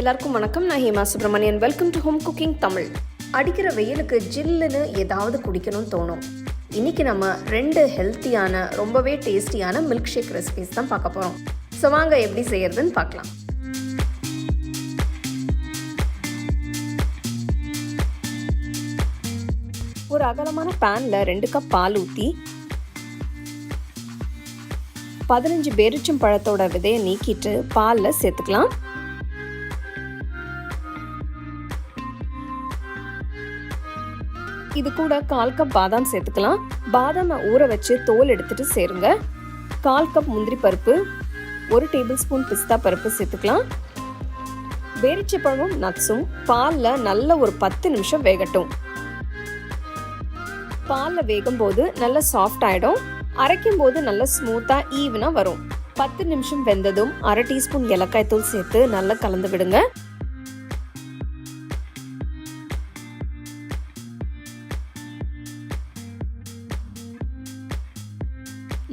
எல்லாருக்கும் வணக்கம். நான் Hema Subramanian welcome to home cooking Tamil அடிக்கிற வெயிலுக்கு ஜில்லுன்னு ஏதாவது குடிக்கணும்னு தோணும். இன்னைக்கு நம்ம ரெண்டு ஹெல்த்தியான ரொம்பவே டேஸ்டியான மில்க் ஷேக் ரெசிபிஸ் தான் பார்க்க போகிறோம் ஸோ வாங்க எப்படி செய்யறதுன்னு பார்க்கலாம். ஒரு அகலமான பேனில் ரெண்டு கப் பால் ஊற்றி பதினஞ்சு பேரிச்சம் பழத்தோட விதையை நீக்கிட்டு பாலில் சேர்த்துக்கலாம். இது கூட கால் கப் பாதாம் சேர்த்துக்கலாம். பாதாமை ஊற வச்சு தோல் எடுத்துட்டு சேருங்க. கால் கப் முந்திரி பருப்பு ஒரு டேபிள் ஸ்பூன் பிஸ்தா பருப்பு சேர்த்துக்கலாம். பேரிச்சப்பழமும் நட்ஸும் பாலில் நல்ல ஒரு பத்து நிமிஷம் வேகட்டும். பாலில் வேகும் போது நல்லா சாஃப்ட் ஆகிடும் அரைக்கும் போது நல்லா ஸ்மூத்தாக ஈவனாக வரும். பத்து நிமிஷம் வெந்ததும் அரை டீஸ்பூன் ஏலக்காய் தூள் சேர்த்து நல்லா கலந்து விடுங்க.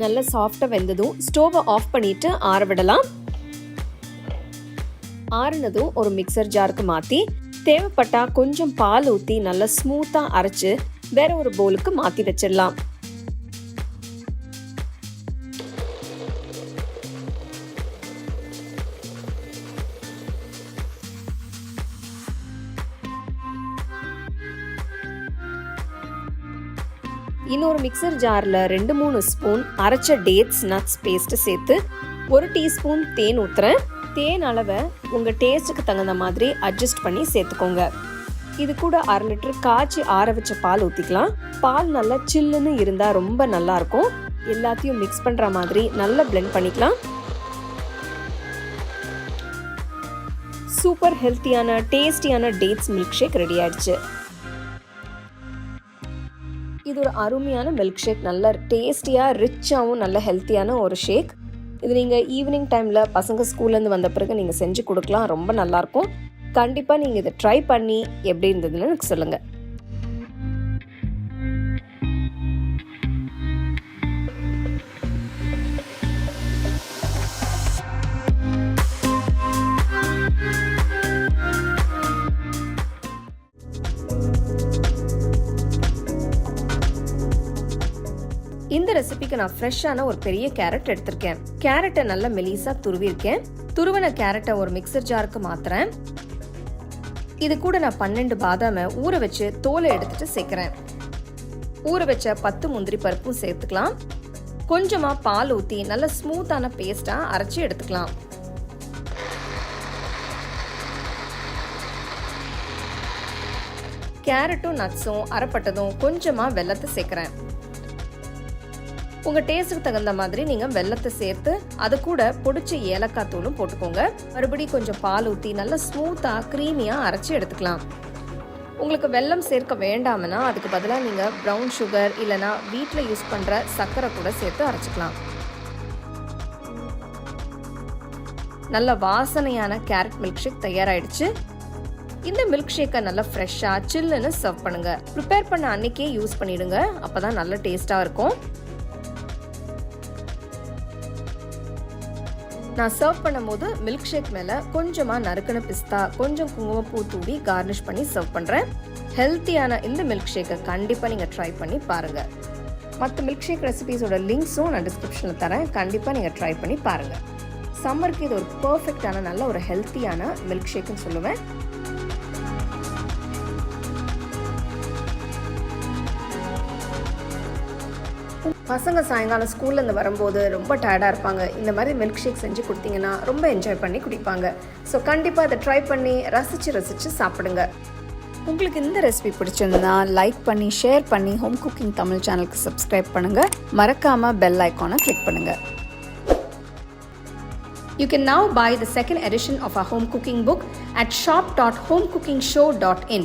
நல்லா சாஃப்டாக வெந்ததும் ஸ்டோவை ஆஃப் பண்ணிட்டு ஆற விடலாம். ஆறுனதும் ஒரு மிக்சர் ஜாருக்கு மாற்றி தேவைப்பட்டால் கொஞ்சம் பால் ஊற்றி நல்லா ஸ்மூத்தாக அரைச்சு வேற ஒரு பவுலுக்கு மாற்றி வச்சிடலாம். இன்னொரு மிக்சர் ஜாரில் ரெண்டு மூணு ஸ்பூன் அரைச்ச டேட்ஸ் நட்ஸ் பேஸ்ட்டு சேர்த்து ஒரு டீஸ்பூன் தேன் ஊற்றுறேன் தேன் அளவை உங்கள் டேஸ்ட்டுக்கு தகுந்த மாதிரி அட்ஜஸ்ட் பண்ணி சேர்த்துக்கோங்க. இது கூட அரை லிட்டர் காய்ச்சி ஆற வச்ச பால் ஊற்றிக்கலாம் பால் நல்லா சில்லுன்னு இருந்தால் ரொம்ப நல்லாயிருக்கும் எல்லாத்தையும் மிக்ஸ் பண்ணுற மாதிரி நல்லா பிளெண்ட் பண்ணிக்கலாம். சூப்பர் ஹெல்த்தியான டேஸ்டியான டேட்ஸ் மில்க் ஷேக் ரெடி ஆயிடுச்சு. இது ஒரு அருமையான மில்க் ஷேக் நல்ல டேஸ்டியாக ரிச்சாகவும் நல்ல ஹெல்த்தியான ஒரு ஷேக் இது நீங்கள் ஈவினிங் டைமில் பசங்க ஸ்கூல்லேருந்து வந்த பிறகு நீங்கள் செஞ்சு கொடுக்கலாம். ரொம்ப நல்லாயிருக்கும் கண்டிப்பாக நீங்கள் இதை ட்ரை பண்ணி எப்படி இருந்ததுன்னு எனக்கு சொல்லுங்கள் இந்த ரெசிபிக்கு நான் ஃப்ரெஷ்ஷான ஒரு பெரிய கேரட் எடுத்திருக்கேன். கேரட்டை நல்லா மெலிசா துருவிருக்கேன் துருவன கேரட்டை ஒரு மிக்சர் ஜாருக்கு மாத்துறேன். இது கூட நான் பன்னெண்டு பாதாமை ஊற வச்சு தோலை எடுத்துட்டு சேர்க்கிறேன். ஊற வச்ச பத்து முந்திரி பருப்பும் சேர்த்துக்கலாம். கொஞ்சமா பால் ஊற்றி நல்ல ஸ்மூத்தான பேஸ்டா அரைச்சி எடுத்துக்கலாம். கேரட்டும் நட்ஸும் அரைப்பட்டதும் கொஞ்சமா வெள்ளத்தை சேர்க்கிறேன். உங்கள் டேஸ்ட்டுக்கு தகுந்த மாதிரி நீங்கள் வெள்ளத்தை சேர்த்து அது கூட பொடிச்ச ஏலக்காய் தூளும் போட்டுக்கோங்க. மறுபடியும் கொஞ்சம் பால் ஊற்றி நல்லா ஸ்மூத்தாக க்ரீமியாக அரைச்சி எடுத்துக்கலாம். உங்களுக்கு வெல்லம் சேர்க்க வேண்டாம்னா அதுக்கு பதிலாக நீங்கள் ப்ரௌன் சுகர் இல்லைனா வீட்டில் யூஸ் பண்ணுற சர்க்கரை கூட சேர்த்து அரைச்சிக்கலாம். நல்ல வாசனையான கேரட் மில்க் ஷேக் தயாராகிடுச்சு இந்த மில்க் ஷேக்கை நல்லா ஃப்ரெஷ்ஷாக சில்லுன்னு சர்வ் பண்ணுங்கள் ப்ரிப்பேர் பண்ண அன்னைக்கே யூஸ் பண்ணிவிடுங்க அப்போ தான் நல்ல டேஸ்ட்டாக இருக்கும். நான் சர்வ் பண்ணும்போது மில்க் ஷேக் மேலே கொஞ்சமாக நறுக்கின பிஸ்தா கொஞ்சம் குங்குமப்பூ தூவி கார்னிஷ் பண்ணி சர்வ் பண்ணுறேன் ஹெல்த்தியான இந்த மில்க் ஷேக்கை கண்டிப்பாக நீங்கள் ட்ரை பண்ணி பாருங்கள் மற்ற மில்க் ஷேக் ரெசிபீஸோட லிங்க்ஸும் நான் டிஸ்கிரிப்ஷனில் தரேன். கண்டிப்பாக நீங்கள் ட்ரை பண்ணி பாருங்கள் சம்மருக்கு இது ஒரு பர்ஃபெக்டான நல்ல ஒரு ஹெல்த்தியான மில்க் ஷேக்குன்னு சொல்லுவேன். பசங்க சாயங்காலம் ஸ்கூல்லேருந்து வரும்போது ரொம்ப டயர்டாக இருப்பாங்க. இந்த மாதிரி மில்க் ஷேக் செஞ்சு கொடுத்தீங்கன்னா ரொம்ப என்ஜாய் பண்ணி குடிப்பாங்க. ஸோ கண்டிப்பாக அதை ட்ரை பண்ணி ரசித்து ரசித்து சாப்பிடுங்க. உங்களுக்கு இந்த ரெசிபி பிடிச்சிருந்தா லைக் பண்ணி ஷேர் பண்ணி ஹோம் குக்கிங் தமிழ் சேனலுக்கு சப்ஸ்கிரைப் பண்ணுங்கள் மறக்காமல் பெல் ஐக்கானை கிளிக் பண்ணுங்கள் You can now buy the second edition of our home cooking book at shop.homecookingshow.in.